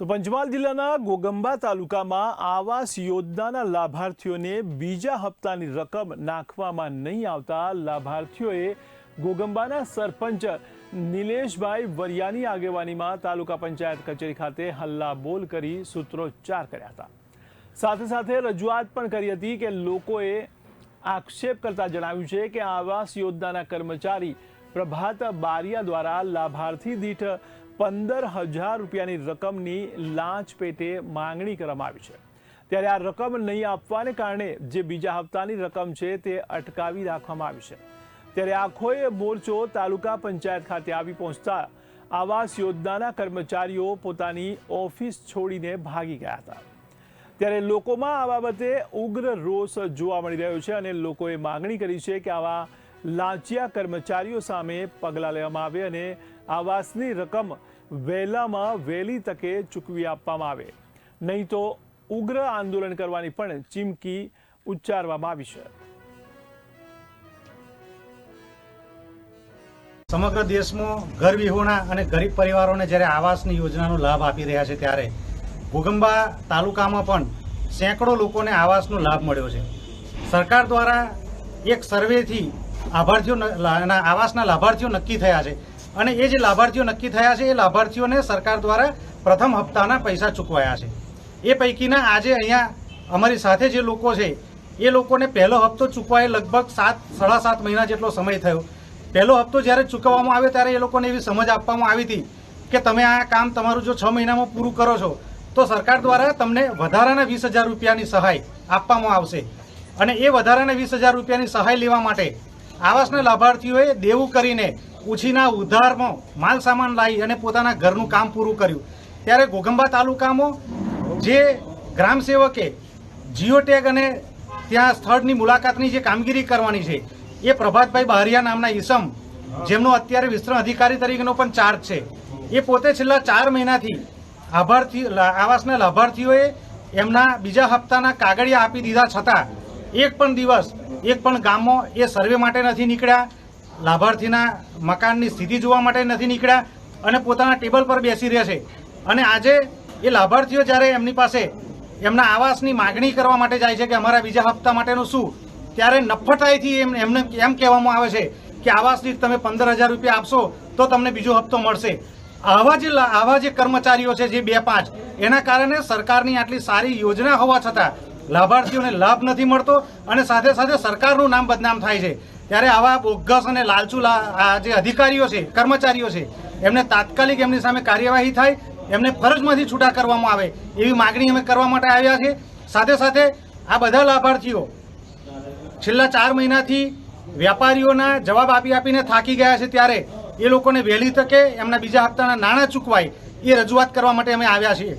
તો પંચમહાલ જિલ્લાના ગોગંબા તાલુકામાં આવાસ યોજનાના લાભાર્થીઓને બીજા હપ્તાની રકમ નાખવામાં નહીં આવતા લાભાર્થીઓએ ગોગંબાના સરપંચ નિલેશભાઈ વરિયાની આગેવાનીમાં તાલુકા પંચાયત કચેરી ખાતે હલ્લાબોલ કરી સૂત્રોચ્ચાર કર્યા હતા. સાથે સાથે રજૂઆત પણ કરી હતી કે લોકોએ આક્ષેપ કરતા જણાવ્યું છે કે આવાસ યોજનાના કર્મચારી પ્રભાત બારિયા દ્વારા લાભાર્થી દીઠ પંદર હજાર રૂપિયાની રકમની લાંચ પેટે માંગણી કરવામાં આવી છે. ત્યારે આ રકમ નહીં આપવાને કારણે જે બીજા હપ્તાની રકમ છે તે અટકાવી રાખવામાં આવી છે. ત્યારે આખોએ મોરચો તાલુકા પંચાયત ખાતે આવી પહોંચતા આવાસ યોજનાના કર્મચારીઓ પોતાની ઓફિસ છોડીને ભાગી ગયા હતા. ત્યારે લોકોમાં આ બાબતે ઉગ્ર રોષ જોવા મળી રહ્યો છે અને લોકોએ માગણી કરી છે કે આવા લાંચિયા કર્મચારીઓ સામે પગલાં લેવામાં આવે અને આવાસની રકમ વહેલામાં વહેલી તકે ચૂકવી આપવામાં આવે. નહીં તો ઉગ્ર આંદોલન કરવાની પણ ચીમકી ઉચ્ચારવામાં આવી છે. સમગ્ર દેશમાં ઘર વિહોણા અને ગરીબ પરિવારોને જ્યારે આવાસની યોજનાનો લાભ આપી રહ્યા છે ત્યારે ભૂગંબા તાલુકામાં પણ સેંકડો લોકોને આવાસનો લાભ મળ્યો છે. સરકાર દ્વારા એક સર્વેથી આભાર્થીઓ આવાસના લાભાર્થીઓ નક્કી થયા છે. અને એ જે લાભાર્થીઓ નક્કી થયા છે, એ લાભાર્થીઓને સરકાર દ્વારા પ્રથમ હપ્તાના પૈસા ચૂકવાયા છે. એ પૈકીના આજે અહીંયા અમારી સાથે જે લોકો છે, એ લોકોને પહેલો હપ્તો ચૂકવાય લગભગ સાત, સાડા સાત મહિના જેટલો સમય થયો. પહેલો હપ્તો જ્યારે ચૂકવવામાં આવ્યો ત્યારે એ લોકોને એવી સમજ આપવામાં આવી હતી કે તમે આ કામ તમારું જો છ મહિનામાં પૂરું કરો છો, તો સરકાર દ્વારા તમને વધારાના વીસ હજાર રૂપિયાની સહાય આપવામાં આવશે. અને એ વધારાના વીસ હજાર રૂપિયાની સહાય લેવા માટે આવાસના લાભાર્થીઓએ દેવું કરીને ઉછીના ઉધારમાં માલ સામાન લાવી અને પોતાના ઘરનું કામ પૂરું કર્યું. ત્યારે ઘોઘંબા તાલુકામાં જે ગ્રામ સેવકે જીઓ અને ત્યાં સ્થળની મુલાકાતની જે કામગીરી કરવાની છે, એ પ્રભાતભાઈ બહારિયા નામના ઈસમ, જેમનો અત્યારે વિસ્તરણ અધિકારી તરીકેનો પણ ચાર્જ છે, એ પોતે છેલ્લા ચાર મહિનાથી આભાર્થી આવાસના લાભાર્થીઓએ એમના બીજા હપ્તાના કાગળિયા આપી દીધા છતાં એક પણ દિવસ એક પણ ગામમાં એ સર્વે માટે નથી નીકળ્યા, લાભાર્થીના મકાનની સ્થિતિ જોવા માટે નથી નીકળ્યા અને પોતાના ટેબલ પર બેસી રહ્યા છે અને આજે એ લાભાર્થીઓ જ્યારે એમની પાસે એમના આવાસની માગણી કરવા માટે જાય છે કે અમારા બીજા હપ્તા માટેનું શું, ત્યારે નફ્ફટાઈથી એમ એમને એમ કહેવામાં આવે છે કે આવાસની તમે પંદર હજાર રૂપિયા આપશો તો તમને બીજો હપ્તો મળશે. આવા જે આવા જે કર્મચારીઓ છે જે બે પાંચ, એના કારણે સરકારની આટલી સારી યોજના હોવા છતાં લાભાર્થીઓને લાભ નથી મળતો અને સાથે સાથે સરકારનું નામ બદનામ થાય છે. ત્યારે આવા બોગસ અને લાલચુ જે અધિકારીઓ છે, કર્મચારીઓ છે, એમને તાત્કાલિક એમની સામે કાર્યવાહી થાય, એમને ફરજમાંથી છૂટા કરવામાં આવે એવી માગણી અમે કરવા માટે આવ્યા છે સાથે સાથે આ બધા લાભાર્થીઓ છેલ્લા ચાર મહિનાથી વેપારીઓના જવાબ આપી આપીને થાકી ગયા છે ત્યારે એ લોકોને વહેલી તકે એમના બીજા હપ્તાના નાણાં ચૂકવાય એ રજૂઆત કરવા માટે અમે આવ્યા છીએ.